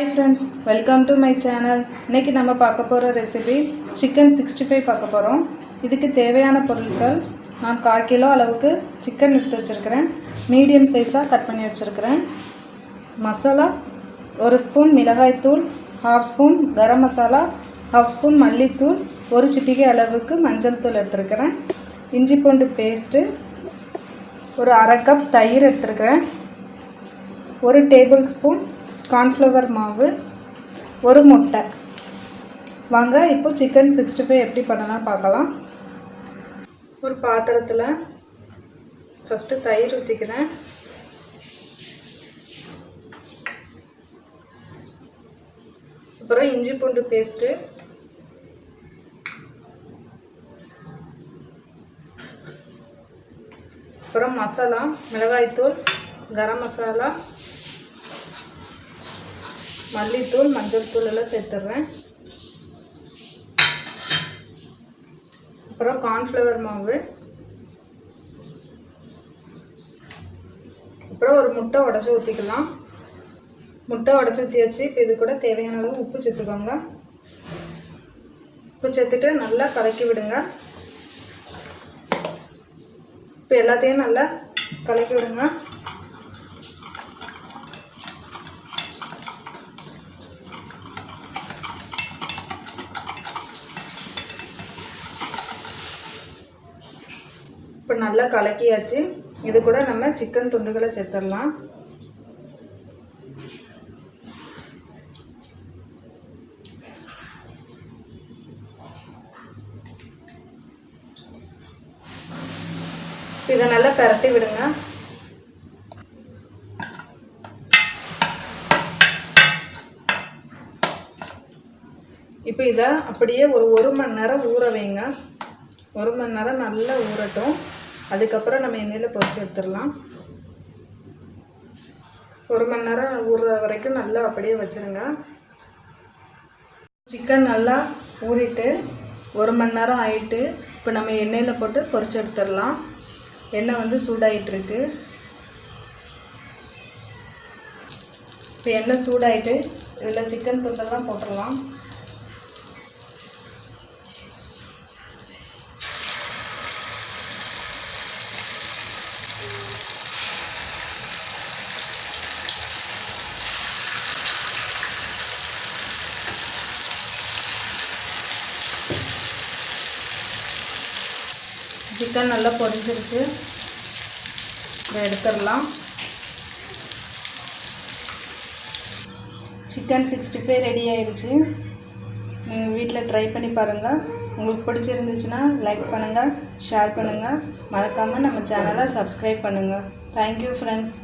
Hi friends welcome to my channel இன்றைக்கி நம்ம பார்க்க போகிற ரெசிபி சிக்கன் சிக்ஸ்டி ஃபைவ் பார்க்க போகிறோம் இதுக்கு தேவையான பொருட்கள் நான் கால் கிலோ அளவுக்கு சிக்கன் எடுத்து வச்சுருக்கிறேன். மீடியம் சைஸாக கட் பண்ணி வச்சுருக்கிறேன். மசாலா ஒரு ஸ்பூன் மிளகாய்த்தூள் half spoon garam masala half spoon மல்லித்தூள் ஒரு சிட்டிகை அளவுக்கு மஞ்சள் தூள் எடுத்துருக்கிறேன். இஞ்சி பூண்டு பேஸ்ட்டு ஒரு அரை கப் தயிர் எடுத்துருக்கிறேன். ஒரு டேபிள் ஸ்பூன் கார்ன்ஃப்ளவர் மாவு ஒரு முட்டை. வாங்க இப்போ சிக்கன் சிக்ஸ்டி ஃபைவ் எப்படி பண்ணலாம் பார்க்கலாம். ஒரு பாத்திரத்தில் ஃபஸ்ட்டு தயிர் ஊற்றிக்கிறேன் அப்புறம் இஞ்சி பூண்டு பேஸ்ட்டு அப்புறம் மசாலா மிளகாய்த்தூள் கரம் மசாலா மல்லித்தூள் மஞ்சள் தூள் எல்லாம் சேர்த்துட்றேன். அப்புறம் கார்ன்ஃப்ளவர் மாவு. அப்புறம் ஒரு முட்டை உடச்சி ஊற்றிக்கலாம் முட்டை உடச்சி ஊற்றியாச்சு இப்போ இது கூட தேவையான அளவு உப்பு சேர்த்துக்கோங்க. உப்பு சேர்த்துட்டு நல்லா கலக்கி விடுங்க. இப்போ எல்லாத்தையும் நல்லா கலக்கி விடுங்க. இப்போ நல்லா கலக்கியாச்சு. இது கூட நம்ம சிக்கன் துண்டுகளை சேர்த்துடலாம். இதை நல்லா பரட்டி விடுங்க. இப்போ இதை அப்படியே ஒரு ஒரு மணி நேரம் ஊற வைங்க. ஒரு மணி நேரம் நல்லா ஊறட்டும். அதுக்கப்புறம் நம்ம எண்ணெயில் பொறிச்சு எடுத்துடலாம். ஒரு மணி நேரம் ஊறுற வரைக்கும் நல்லா அப்படியே வச்சுருங்க. சிக்கன் நல்லா ஊறிட்டு ஒரு மணி நேரம் ஆயிட்டு இப்போ நம்ம எண்ணெயில் போட்டு பொறிச்சு எடுத்துடலாம். எண்ணெய் வந்து சூடாயிட்டுருக்கு. இப்போ எண்ணெய் சூடாயிட்டு இதில் சிக்கன் துண்டெல்லாம் போட்டுடலாம். சிக்கன் நல்லா பொரிஞ்சிருச்சு. இதை எடுத்துடலாம். சிக்கன் சிக்ஸ்டி ஃபைவ் ரெடி ஆயிடுச்சு. நீங்கள் வீட்டில் ட்ரை பண்ணி பாருங்கள் உங்களுக்கு பிடிச்சிருந்துச்சுன்னா லைக் பண்ணுங்கள் ஷேர் பண்ணுங்கள் மறக்காமல் நம்ம சேனலை சப்ஸ்கிரைப் பண்ணுங்கள் தேங்க்யூ ஃப்ரெண்ட்ஸ்